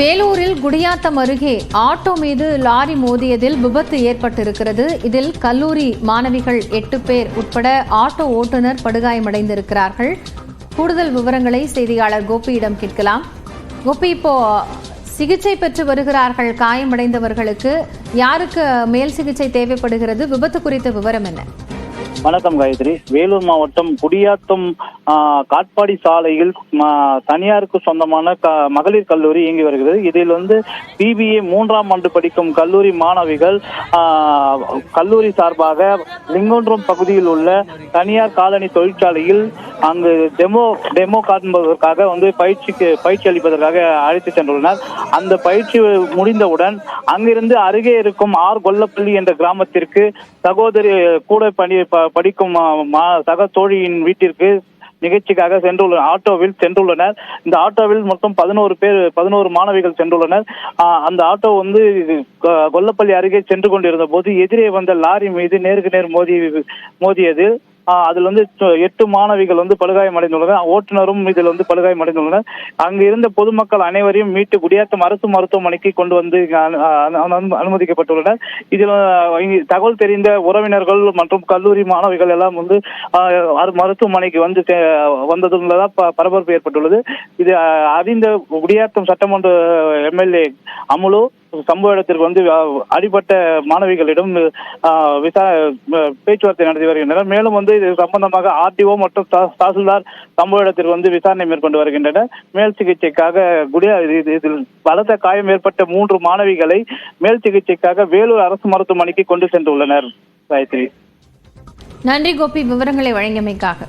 வேலூரில் குடியாத்தம் அருகே ஆட்டோ மீது லாரி மோதியதில் விபத்து ஏற்பட்டிருக்கிறது. இதில் கல்லூரி மாணவிகள் எட்டு பேர் உட்பட ஆட்டோ ஓட்டுநர் படுகாயமடைந்திருக்கிறார்கள். கூடுதல் விவரங்களை செய்தியாளர் கோபியிடம் கேட்கலாம். கோபி இப்போ சிகிச்சை பெற்று வருகிறார்கள். காயமடைந்தவர்களுக்கு யாருக்கு மேல் சிகிச்சை தேவைப்படுகிறது? விபத்து குறித்த விவரம் என்ன? வணக்கம் காயத்ரி. வேலூர் மாவட்டம் குடியாத்தம் காட்பாடி சாலையில் தனியாருக்கு சொந்தமான க- மகளிர் கல்லூரி இயங்கி வருகிறது. இதில் வந்து பிபிஏ மூன்றாம் ஆண்டு படிக்கும் கல்லூரி மாணவிகள் கல்லூரி சார்பாக லிங்கொன்றம் பகுதியில் உள்ள தனியார் காலனி தொழிற்சாலையில் அங்கு டெமோ டெமோ காண்பதற்காக வந்து பயிற்சிக்கு பயிற்சி அளிப்பதற்காக அழைத்து சென்றுள்ளனர். அந்த பயிற்சி முடிந்தவுடன் அங்கிருந்து அருகே இருக்கும் ஆர் கொல்லப்பள்ளி என்ற கிராமத்திற்கு சகோதரி கூட பணி ப- படிக்கும் மா- மா- சக தோழியின் வீட்டிற்கு நிகழ்ச்சிக்காக சென்றுள்ள ஆட்டோவில் சென்றுள்ளனர். இந்த ஆட்டோவில் மொத்தம் பதினோரு பேர் பதினோரு மாணவிகள் சென்றுள்ளனர். அந்த ஆட்டோ வந்து கொல்லப்பள்ளி அருகே சென்று கொண்டிருந்த போது எதிரே வந்த லாரி மீது நேருக்கு நேர் மோதி மோதியது. அதில் வந்து எட்டு மாணவிகள் வந்து படுகாயம் அடைந்துள்ளனர் ஓட்டுநரும் இதில் வந்து படுகாயம் அடைந்துள்ளனர் அங்கு இருந்த பொதுமக்கள் அனைவரையும் மீட்டு குடியாத்தம் அரசு மருத்துவமனைக்கு கொண்டு வந்து அனுமதிக்கப்பட்டுள்ளனர். இதில் தகவல் தெரிந்த உறவினர்கள் மற்றும் கல்லூரி மாணவிகள் எல்லாம் வந்து அரு- மருத்துவமனைக்கு வந்து சே- ப- பரபரப்பு ஏற்பட்டுள்ளது. இது அறிந்த குடியாத்தம் சட்டமன்ற எம்எல்ஏ அமுலு சம்பவ இடத்திற்கு வந்து அடிபட்ட மாணவிகளிடம் விசா பேச்சுவார்த்தை நடத்தி வருகின்றனர். மேலும் வந்து இது சம்பந்தமாக ஆர்டிஓ மற்றும் தாசில்தார் சம்பவ இடத்திற்கு வந்து விசாரணை மேற்கொண்டு வருகின்றனர். மேல் சிகிச்சைக்காக குடியா இதில் பலத்த காயம் ஏற்பட்ட மூன்று மாணவிகளை மேல் சிகிச்சைக்காக வேலூர் அரசு மருத்துவமனைக்கு கொண்டு சென்றுள்ளனர். காயத்ரி. நன்றி கோபி விவரங்களை வழங்கியமைக்காக.